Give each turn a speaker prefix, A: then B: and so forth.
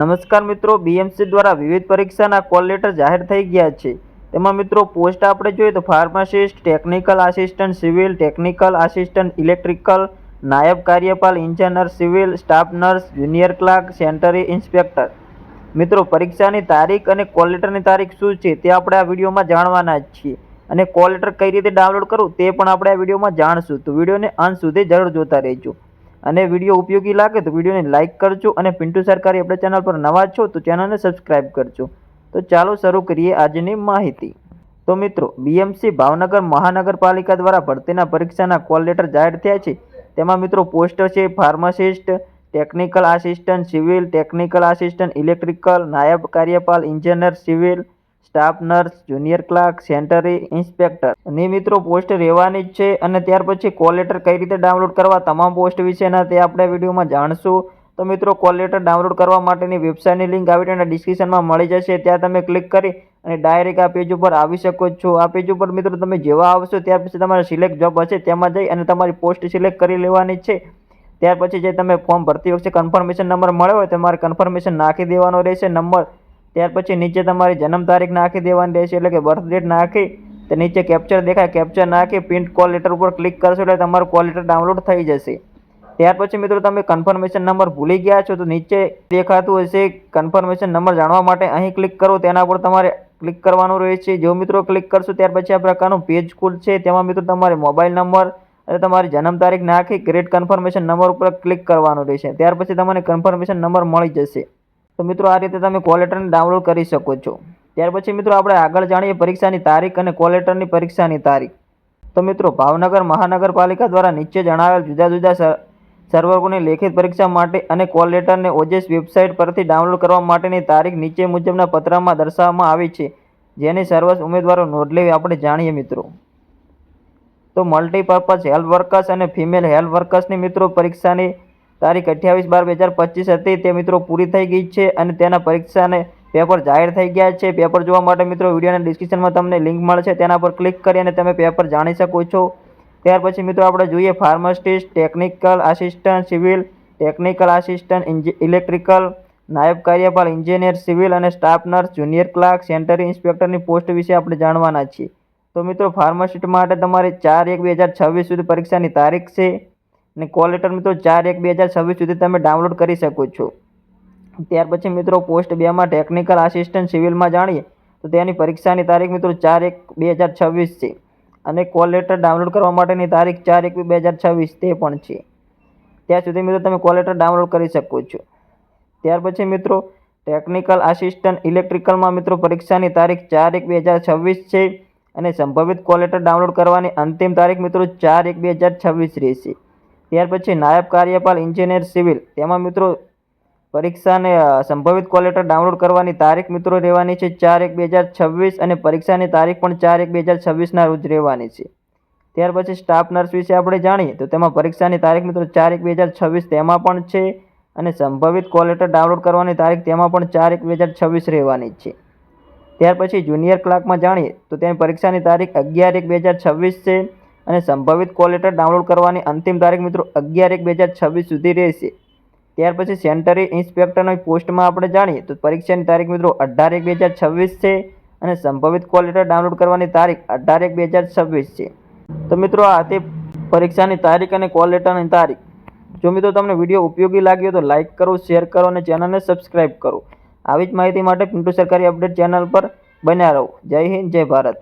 A: નમસ્કાર મિત્રો બીએમસી દ્વારા વિવિધ પરીક્ષાના કોલ લેટર જાહેર થઈ ગયા છે. તેમાં મિત્રો, પોસ્ટ આપણે જોઈએ તો pharmacist, technical assistant civil, technical assistant electrical, નાયબ કાર્યપાલ engineer civil, staff nurse, junior clerk, sanitary inspector. મિત્રો, પરીક્ષાની તારીખ અને કોલ લેટરની તારીખ શું છે તે આપણે આ વિડીયોમાં જાણવાના જ છીએ. અને કોલ લેટર કઈ રીતે ડાઉનલોડ કરવું તે પણ આપણે આ વિડીયોમાં જાણશું. તો વિડીયોને અંત સુધી જરૂર જોતા રહેજો. અને વીડિયો ઉપયોગી લાગે તો વિડીયોને લાઇક કરજો અને પિન્ટુ સરકારી આપણે ચેનલ પર નવા છો તો ચેનલને સબસ્ક્રાઇબ કરજો. તો ચાલો શરૂ કરીએ આજની માહિતી. તો મિત્રો બીએમસી ભાવનગર મહાનગરપાલિકા દ્વારા ભરતીના પરીક્ષાના કોલ લેટર જાહેર થયા છે. તેમાં મિત્રો પોસ્ટ છે, pharmacist, technical assistant, civil, technical assistant, electrical, નાયબ કાર્યપાલ, engineer, civil staff nurse, junior clerk, sanitary inspector. અને મિત્રો, પોસ્ટ રહેવાની જ છે અને ત્યાર પછી કોલ લેટર કઈ રીતે ડાઉનલોડ કરવા તમામ પોસ્ટ વિશેના તે આપણે વિડીયોમાં જાણશું. તો મિત્રો, કોલ લેટર ડાઉનલોડ કરવા માટેની વેબસાઇટની લિંક આવી અને ડિસ્ક્રિપ્શનમાં મળી જશે. ત્યાં તમે ક્લિક કરી અને ડાયરેક્ટ આ પેજ ઉપર આવી શકો છો. આ પેજ ઉપર મિત્રો, તમે જેવા આવશો ત્યાર પછી તમારે સિલેક્ટ જોબ હશે તેમાં જઈ અને તમારી પોસ્ટ સિલેક્ટ કરી લેવાની છે. ત્યાર પછી જે તમે ફોર્મ ભરતી વખતે કન્ફર્મેશન નંબર મળ્યો હોય તમારે કન્ફર્મેશન નાખી દેવાનો રહેશે. નંબર ત્યાર પછી નીચે તમારી જન્મ તારીખ નાખી દેવાની રહેશે, એટલે કે બર્થ ડેટ નાખી, તો નીચે કેપ્ચર દેખાય કેપ્ચર નાખી પ્રિન્ટ કોલ લેટર ઉપર ક્લિક કરશો એટલે તમારું કોલ લેટર ડાઉનલોડ થઈ જશે. ત્યાર પછી મિત્રો તમે કન્ફર્મેશન નંબર ભૂલી ગયા છો, તો નીચે દેખાતું હશે કન્ફર્મેશન નંબર જાણવા માટે અહીં ક્લિક કરો, તેના પર તમારે ક્લિક કરવાનું રહેશે. જો મિત્રો ક્લિક કરશો, ત્યાર પછી આ પ્રકારનું પેજ ખુલશે તેમાં મિત્રો તમારે મોબાઈલ નંબર અને તમારી જન્મ તારીખ નાખી ગ્રેટ કન્ફર્મેશન નંબર ઉપર ક્લિક કરવાનું રહેશે. ત્યાર પછી તમને કન્ફર્મેશન નંબર મળી જશે. તો મિત્રો આ રીતે તમે કોલ લેટરને ડાઉનલોડ કરી શકો છો. ત્યાર પછી મિત્રો આપણે આગળ જાણીએ પરીક્ષાની તારીખ અને કોલ લેટરની પરીક્ષાની તારીખ. તો મિત્રો ભાવનગર મહાનગરપાલિકા દ્વારા નીચે જણાવેલ જુદા જુદા સર્વર્ગોની લેખિત પરીક્ષા માટે અને કોલ લેટરને ઓજેસ વેબસાઇટ પરથી ડાઉનલોડ કરવા માટેની તારીખ નીચે મુજબના પત્રમાં દર્શાવવામાં આવી છે. જેની સર્વસ ઉમેદવારો નોંધ લેવી આપણે જાણીએ મિત્રો. તો મલ્ટીપર્પઝ હેલ્થ વર્કર્સ અને ફિમેલ હેલ્થ વર્કર્સની મિત્રો પરીક્ષાની તારીખ અઠ્યાવીસ બાર બે હજાર પચીસ હતી. તે મિત્રો પૂરી થઈ ગઈ છે અને તેના પરીક્ષાને પેપર જાહેર થઈ ગયા છે. પેપર જોવા માટે મિત્રો વિડીયોના ડિસ્ક્રિપ્શનમાં તમને લિંક મળશે. તેના પર ક્લિક કરી અને તમે પેપર જાણી શકો છો. ત્યાર પછી મિત્રો આપણે જોઈએ pharmacist technical assistant civil technical assistant electrical નાયબ કાર્યપાલ ઇન્જિનિયર સિવિલ અને staff nurse junior clerk sanitary ઇન્સ્પેક્ટરની post વિશે આપણે જાણવાના છીએ. તો મિત્રો ફાર્માસિસ્ટ માટે તમારે ચાર એક બે હજાર છવ્વીસ સુધી પરીક્ષાની તારીખ છે. અને કોલ લેટર મિત્રો ચાર એક બે હજાર છવ્વીસ સુધી તમે ડાઉનલોડ કરી શકો છો. ત્યાર પછી મિત્રો પોસ્ટ બેમાં ટેકનિકલ આસિસ્ટન્ટ સિવિલમાં જાણીએ, તો તેની પરીક્ષાની તારીખ મિત્રો ચાર એક બે હજાર છવ્વીસ છે. અને કોલ લેટર ડાઉનલોડ કરવા માટેની તારીખ ચાર એક બે હજાર છવ્વીસ તે પણ છે. ત્યાં સુધી મિત્રો તમે કોલ લેટર ડાઉનલોડ કરી શકો છો. ત્યાર પછી મિત્રો ટેકનિકલ આસિસ્ટન્ટ ઇલેક્ટ્રિકલમાં મિત્રો પરીક્ષાની તારીખ ચાર એક બે હજાર છવ્વીસ છે. અને સંભવિત કોલ લેટર ડાઉનલોડ કરવાની અંતિમ તારીખ મિત્રો ચાર એક બે હજાર છવ્વીસ રહેશે. ત્યાર પછી નાયબ કાર્યપાલ ઇન્જિનિયર સિવિલ તેમાં મિત્રો પરીક્ષાને સંભવિત કોલેટર ડાઉનલોડ કરવાની તારીખ મિત્રો રહેવાની છે ચાર એક બે હજાર છવ્વીસ અને પરીક્ષાની તારીખ પણ ચાર એક બે હજાર છવ્વીસના રોજ રહેવાની છે. ત્યાર પછી સ્ટાફ નર્સ વિશે આપણે જાણીએ તો તેમાં પરીક્ષાની તારીખ મિત્રો ચાર એક બે હજાર છવ્વીસ તેમાં પણ છે અને સંભવિત કોલેટર ડાઉનલોડ કરવાની તારીખ તેમાં પણ ચાર એક બે હજાર છવ્વીસ રહેવાની છે. ત્યાર પછી જુનિયર ક્લાર્કમાં જાણીએ તો તેની પરીક્ષાની તારીખ અગિયાર એક બે હજાર છવ્વીસ છે. અને સંભવિત કોલ લેટર ડાઉનલોડ કરવાની અંતિમ તારીખ મિત્રો અગિયાર એક બે હજાર છવ્વીસ સુધી રહેશે. ત્યાર પછી સેન્ટરી ઇન્સ્પેક્ટરની પોસ્ટમાં આપણે જાણીએ તો પરીક્ષાની તારીખ મિત્રો અઢાર એક બે હજાર છવ્વીસ છે અને સંભવિત કોલ લેટર ડાઉનલોડ કરવાની તારીખ અઢાર એક બે હજાર છવ્વીસ છે. તો મિત્રો આ હતી પરીક્ષાની તારીખ અને કોલ લેટરની તારીખ. જો મિત્રો તમને વીડિયો ઉપયોગી લાગ્યો તો લાઇક કરો, શેર કરો અને ચેનલને સબસ્ક્રાઇબ કરો. આવી જ માહિતી માટે પિન્ટુ સરકારી અપડેટ ચેનલ પર બન્યા રહો. જય હિન્દ, જય ભારત.